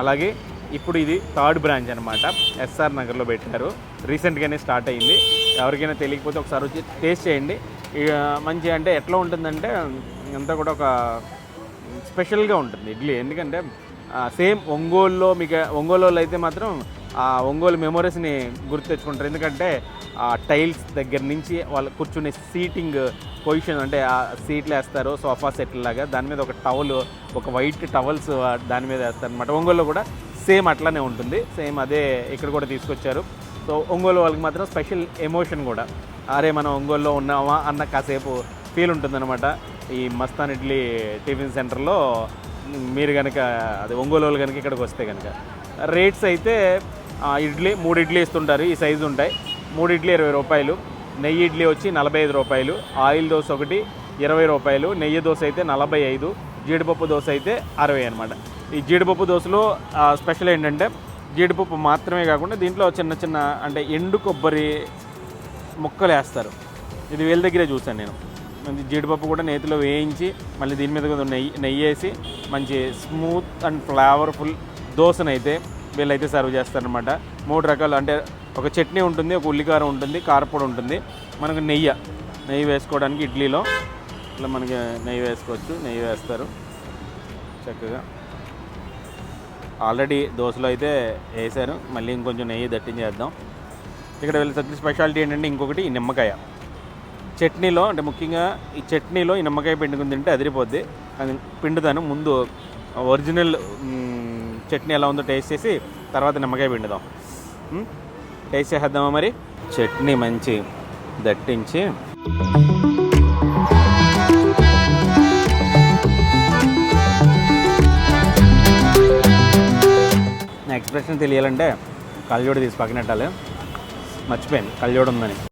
అలాగే ఇప్పుడు ఇది థర్డ్ బ్రాంచ్ అనమాట ఎస్ఆర్ నగర్లో పెట్టారు. రీసెంట్గానే స్టార్ట్ అయింది. ఎవరికైనా తెలియకపోతే ఒకసారి వచ్చి టేస్ట్ చేయండి. ఇక మంచి అంటే ఎట్లా ఉంటుందంటే అంతా కూడా ఒక స్పెషల్గా ఉంటుంది ఇడ్లీ. ఎందుకంటే సేమ్ ఒంగోలులో మీకు ఒంగోలు అయితే మాత్రం ఒంగోలు మెమొరీస్ని గుర్తు తెచ్చుకుంటారు. ఎందుకంటే ఆ టైల్స్ దగ్గర నుంచి వాళ్ళు కూర్చునే సీటింగ్ పొజిషన్ అంటే ఆ సీట్లు వేస్తారు సోఫా సెట్ లాగా. దాని మీద ఒక టవల్ ఒక వైట్ టవల్స్ దాని మీద వేస్తారు అనమాట ఒంగోలులో కూడా సేమ్ అట్లానే ఉంటుంది. సేమ్ అదే ఇక్కడ కూడా తీసుకొచ్చారు. సో ఒంగోలు వాళ్ళకి మాత్రం స్పెషల్ ఎమోషన్ కూడా. అరే మనం ఒంగోలులో ఉన్నామా అన్న కాసేపు ఫీల్ ఉంటుందన్నమాట. ఈ మస్తాన్ ఇడ్లీ టిఫిన్ సెంటర్లో మీరు కనుక అది ఒంగోలు వాళ్ళు కనుక ఇక్కడికి వస్తే కనుక రేట్స్ అయితే ఇడ్లీ మూడు ఇడ్లీ ఇస్తుంటారు. ఈ సైజు ఉంటాయి. మూడు ఇడ్లీ ఇరవై రూపాయలు. నెయ్యి ఇడ్లీ వచ్చి నలభై ఐదు రూపాయలు. ఆయిల్ దోశ ఒకటి ఇరవై రూపాయలు. నెయ్యి దోశ అయితే నలభై ఐదు. జీడిపప్పు దోశ అయితే అరవై అనమాట ఈ జీడిపప్పు దోశలో స్పెషల్ ఏంటంటే జీడిపప్పు మాత్రమే కాకుండా దీంట్లో చిన్న చిన్న అంటే ఎండు కొబ్బరి ముక్కలు వేస్తారు. ఇది వీళ్ళ దగ్గరే చూశాను నేను. మంచి జీడిపప్పు కూడా నేతిలో వేయించి మళ్ళీ దీని మీద కొంచెం నెయ్యి నెయ్యి వేసి మంచి స్మూత్ అండ్ ఫ్లేవర్ఫుల్ దోశనైతే వీళ్ళైతే సర్వ్ చేస్తారనమాట మూడు రకాలు అంటే ఒక చట్నీ ఉంటుంది ఒక ఉల్లికారం ఉంటుంది కారపొడి ఉంటుంది. మనకు నెయ్యి నెయ్యి వేసుకోవడానికి ఇడ్లీలో. ఇట్లా మనకి నెయ్యి వేసుకోవచ్చు నెయ్యి వేస్తారు. చక్కగా. ఆల్రెడీ దోశలో అయితే వేసారు మళ్ళీ ఇంకొంచెం నెయ్యి దట్టించేద్దాం ఇక్కడ వెళ్ళి స్పెషాలిటీ ఏంటంటే ఇంకొకటి ఈ నిమ్మకాయ. చట్నీలో అంటే ముఖ్యంగా ఈ చట్నీలో ఈ నిమ్మకాయ పిండుకుని తింటే అదిరిపోద్ది. అది పిండుతాను ముందు ఒరిజినల్ చట్నీ ఎలా ఉందో టేస్ట్ చేసి తర్వాత నిమ్మకాయ పిండుదాం. టేస్ట్ చేసేద్దామా మరి? చట్నీ మంచి దట్టించి నా ఎక్స్ప్రెషన్ తెలియాలంటే కళ్ళజోడు తీసి పక్కనెట్టాలి మర్చిపోయాను కళ్ళజోడు ఉందని.